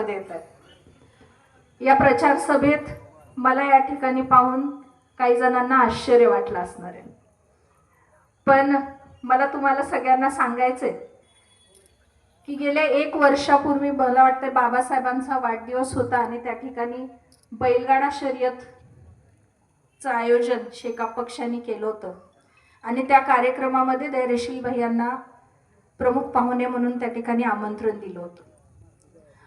देत आहेत या प्रचार सभेत मला या ठिकाणी पाहून काही जणांना आश्चर्य वाटलं असणार आहे. पण मला तुम्हाला सगळ्यांना सांगायचंय की गेल्या एक वर्षापूर्वी मला वाटतं बाबासाहेबांचा वाढदिवस होता आणि त्या ठिकाणी बैलगाडा शर्यतचं आयोजन शेका पक्षाने केलं होतं. आणि त्या कार्यक्रमामध्ये धैर्यशील भैयांना प्रमुख पाहुणे म्हणून त्या ठिकाणी आमंत्रण दिलं होतं.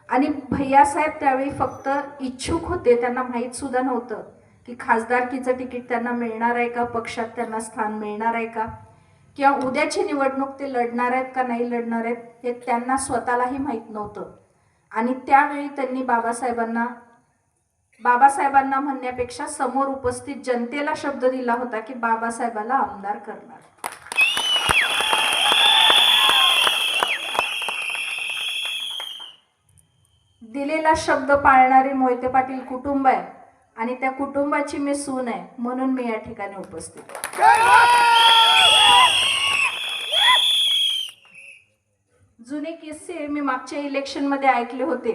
आणि भैयासाहेब त्यावेळी फक्त इच्छुक होते त्यांना माहीतसुद्धा नव्हतं की खासदारकीचं तिकीट त्यांना मिळणार आहे का पक्षात त्यांना स्थान मिळणार आहे का? किंवा उद्याची निवडणूक ते लढणार आहेत का नाही लढणार आहेत हे त्यांना स्वतःलाही माहीत नव्हतं. आणि त्यावेळी त्यांनी बाबासाहेबांना बाबासाहेबांना म्हणण्यापेक्षा समोर उपस्थित जनतेला शब्द दिला होता की बाबासाहेबाला आमदार करणार दिलेला शब्द पाळणारे मोहिते पाटील कुटुंब आहे आणि त्या कुटुंबाची मी सून आहे म्हणून मी या ठिकाणी उपस्थित जुने किस्से मी मागच्या इलेक्शनमध्ये ऐकले होते.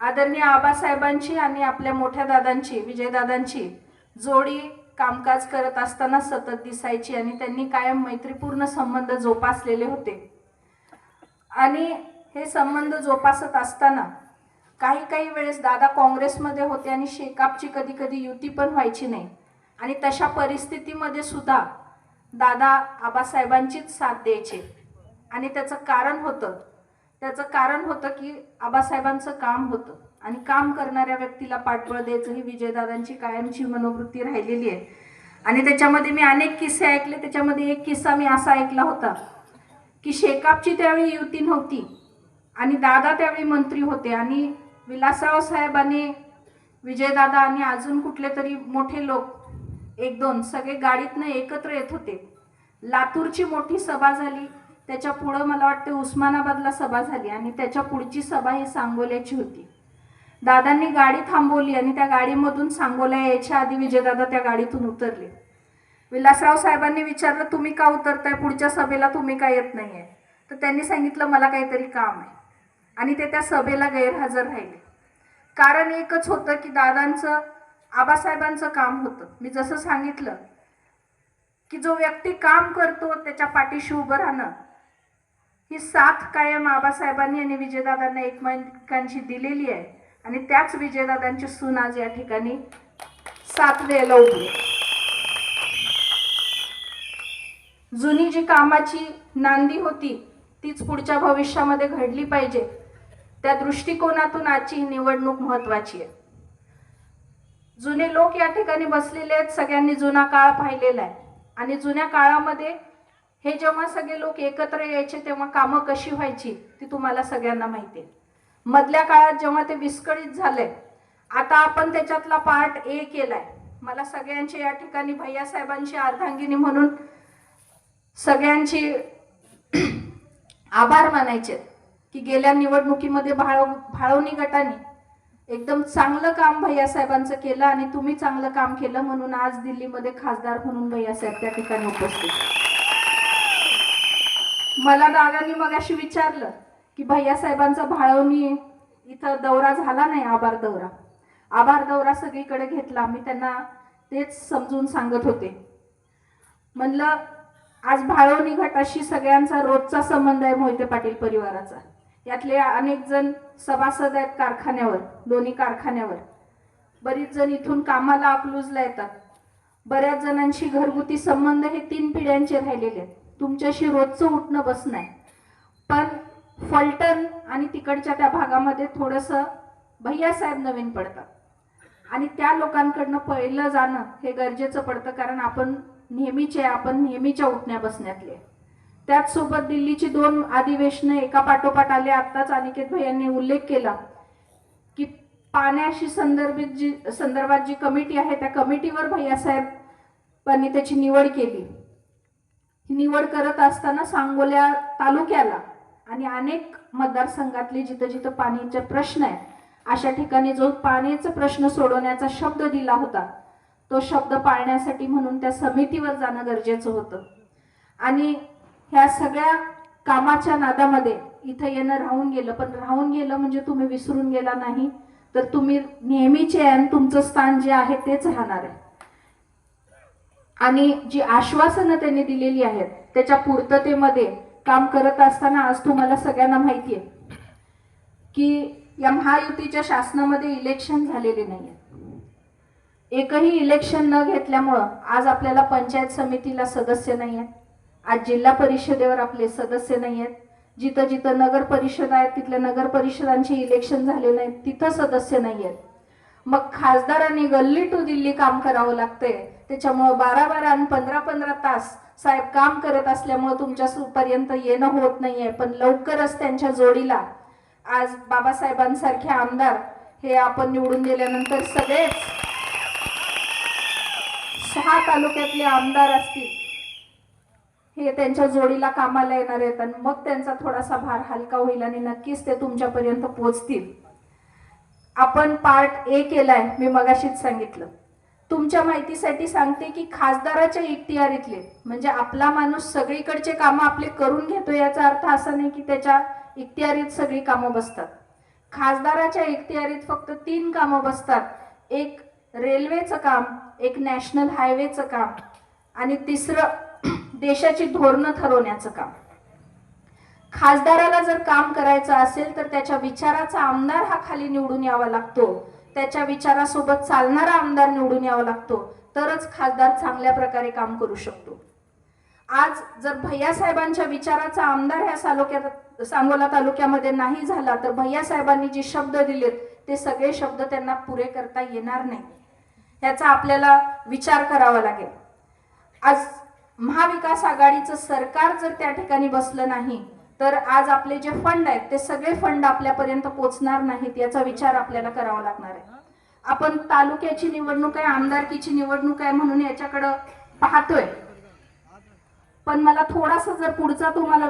आदरणीय आबासाहेबांची आणि आपल्या मोठ्या दादांची विजयदादांची जोडी कामकाज करत असताना सतत दिसायची आणि त्यांनी कायम मैत्रीपूर्ण संबंध जोपासलेले होते. आणि हे संबंध जोपासत असताना काही काही वेळेस दादा काँग्रेसमध्ये होते आणि शेकापची कधी कधी युती पण व्हायची नाही. आणि तशा परिस्थितीमध्ये सुद्धा दादा आबासाहेबांचीच साथ द्यायचे. आणि त्याचं कारण होतं. त्याचं कारण होतं की आबासाहेबांचं काम होतं. आणि काम करणाऱ्या व्यक्तीला पाठबळ द्यायचं ही विजयदादांची कायमची मनोवृत्ती राहिलेली आहे. आणि त्याच्यामध्ये मी अनेक किस्से ऐकले. त्याच्यामध्ये एक किस्सा मी असा ऐकला होता की शेकापची त्यावेळी युती नव्हती. आणि दादा त्यावेळी मंत्री होते. आणि विलासराव साहेबांनी विजयदादा आणि अजून कुठले तरी मोठे लोक एक दोन सगळे गाडीतनं एकत्र येत होते. लातूरची मोठी सभा झाली. त्याच्या पुढं मला वाटते उस्मानाबादला सभा झाली आणि त्याच्या पुढची सभा ही सांगोल्याची होती. दादांनी गाडी थांबवली आणि त्या गाडीमधून सांगोल्या यायच्या आधी विजयदादा त्या गाडीतून उतरले. विलासराव साहेबांनी विचारलं तुम्ही का उतरताय? पुढच्या सभेला तुम्ही का येत नाही आहे तर त्यांनी सांगितलं मला काहीतरी काम आहे. आणि ते त्या सभेला गैरहजर राहिले. कारण एकच होतं की दादांचं आबासाहेबांचं काम होतं. मी जसं सांगितलं की जो व्यक्ती काम करतो त्याच्या पाठीशी उभं राहणं ही साथ कायम आबासाहेबांनी आणि विजयदादांना एकमेकांची दिलेली आहे. आणि त्याच विजयदादांची सून आज या ठिकाणी साथ द्यायला उभी जुनी जी कामाची नांदी होती तीच पुढच्या भविष्यामध्ये घडली पाहिजे. त्या दृष्टिकोनातून आजची ही निवडणूक महत्वाची आहे. जुने लोक या ठिकाणी बसलेले आहेत सगळ्यांनी जुना काळ पाहिलेला आहे. आणि जुन्या काळामध्ये हे जेव्हा सगळे लोक एकत्र यायचे तेव्हा कामं कशी व्हायची ती तुम्हाला सगळ्यांना माहिती आहे. मधल्या काळात जेव्हा ते विस्कळीत झालंय आता आपण त्याच्यातला पार्ट ए केलाय. मला सगळ्यांची या ठिकाणी भैयासाहेबांची अर्धांगिनी म्हणून सगळ्यांची आभार मानायचे की गेल्या निवडणुकीमध्ये भाळ भाळवणी गटाने एकदम चांगलं काम भैयासाहेबांचं केलं आणि तुम्ही चांगलं काम केलं म्हणून आज दिल्लीमध्ये खासदार म्हणून भैयासाहेब त्या ठिकाणी उपस्थित. मला दादांनी मग अशी विचारलं की भैयासाहेबांचा भाळवणी इथं दौरा झाला नाही आभार दौरा. आभार दौरा सगळीकडे घेतला. मी त्यांना तेच समजून सांगत होते. म्हणलं आज भाळवणी गटाशी सगळ्यांचा रोजचा संबंध आहे मोहिते पाटील परिवाराचा. यातले अनेक जण सभासद आहेत कारखान्यावर दोन्ही कारखान्यावर. बरीच जण इथून कामाला अकलूजला येतात. बऱ्याच जणांशी घरगुती संबंध हे तीन पिढ्यांचे राहिलेले आहेत. तुमच्याशी रोजचं उठणं बसणं आहे. पण फलटण आणि तिकडच्या त्या भागामध्ये थोडंसं भैयासाहेब नवीन पडतात. आणि त्या लोकांकडनं पहिलं जाणं हे गरजेचं पडतं कारण आपण नेहमीचे आपण नेहमीच्या उठण्या बसण्यातले त्याचसोबत दिल्लीची दोन अधिवेशनं एका पाठोपाठ आले. आत्ताच अनिकेत भैयांनी उल्लेख केला की पाण्याशी संदर्भित जी संदर्भात जी कमिटी आहे त्या कमिटीवर भैयासाहेबांनी त्याची निवड केली. निवड करत असताना सांगोल्या तालुक्याला आणि अनेक मतदारसंघातले जिथं जिथं पाणीचे प्रश्न आहे अशा ठिकाणी जो पाण्याचा प्रश्न सोडवण्याचा शब्द दिला होता तो शब्द पाळण्यासाठी म्हणून त्या समितीवर जाणं गरजेचं होतं. आणि ह्या सगळ्या कामाच्या नादामध्ये इथं येणं राहून गेलं. पण राहून गेलं म्हणजे तुम्ही विसरून गेला नाही. तर तुम्ही नेहमीचे आणि तुमचं स्थान जे आहे तेच राहणार आहे. आणि जी आश्वासनं त्यांनी दिलेली आहेत त्याच्या पूर्ततेमध्ये काम करत असताना आज तुम्हाला सगळ्यांना माहिती आहे की या महायुतीच्या शासनामध्ये इलेक्शन झालेले नाही एकही इलेक्शन न घेतल्यामुळं आज आपल्याला पंचायत समितीला सदस्य नाही आहेत आज जिल्हा परिषदेवर आपले सदस्य नाही आहेत जिथं जिथं नगर परिषद आहेत तिथल्या नगर परिषदांचे इलेक्शन झाले नाहीत तिथं सदस्य नाही आहेत मग खासदारांनी गल्ली टू दिल्ली काम करावं लागतंय. त्याच्यामुळं बारा बारा आणि पंधरा पंधरा तास साहेब काम करत असल्यामुळं तुमच्यापर्यंत येणं होत नाही आहे पण लवकरच त्यांच्या जोडीला आज बाबासाहेबांसारखे आमदार हे आपण निवडून दिल्यानंतर सगळेच सहा तालुक्यातले आमदार असतील. हे त्यांच्या जोडीला कामाला येणार आहेत आणि मग त्यांचा थोडासा भार हलका होईल आणि नक्कीच ते तुमच्यापर्यंत पोहोचतील. आपण पार्ट ए केलाय मी मगाशीच सांगितलं. तुमच्या माहितीसाठी सांगते की खासदाराच्या इख्तियारीतले म्हणजे आपला माणूस सगळीकडचे कामं आपले करून घेतो याचा अर्थ असा नाही की त्याच्या इख्तियारीत सगळी कामं बसतात. खासदाराच्या इख्तियारीत फक्त तीन कामं बसतात. एक रेल्वेचं काम एक नॅशनल हायवेचं काम आणि तिसरं देशाची धोरणं ठरवण्याचं काम. खासदाराला जर काम करायचं असेल तर त्याच्या विचाराचा आमदार हा खाली निवडून यावा लागतो. त्याच्या विचारासोबत चालणारा आमदार निवडून यावा लागतो. तरच खासदार चांगल्या प्रकारे काम करू शकतो. आज जर भैया साहेबांच्या विचाराचा आमदार ह्या तालुक्यात सांगोला तालुक्यामध्ये नाही झाला तर भैया साहेबांनी जे शब्द दिलेत ते सगळे शब्द त्यांना पुरे करता येणार नाही. ह्याचा आपल्याला विचार करावा लागेल. आज महाविकास आघाडीचं सरकार जर त्या ठिकाणी बसलं नाही तर आज आपले जे फंड आहेत ते सगळे फंड आपल्यापर्यंत पोचणार नाहीत याचा विचार आपल्याला करावा लागणार आहे. आपण तालुक्याची निवडणूक आहे आमदारकीची निवडणूक आहे म्हणून याच्याकडं पाहतोय. पण मला थोडासा जर पुढचा तुम्हाला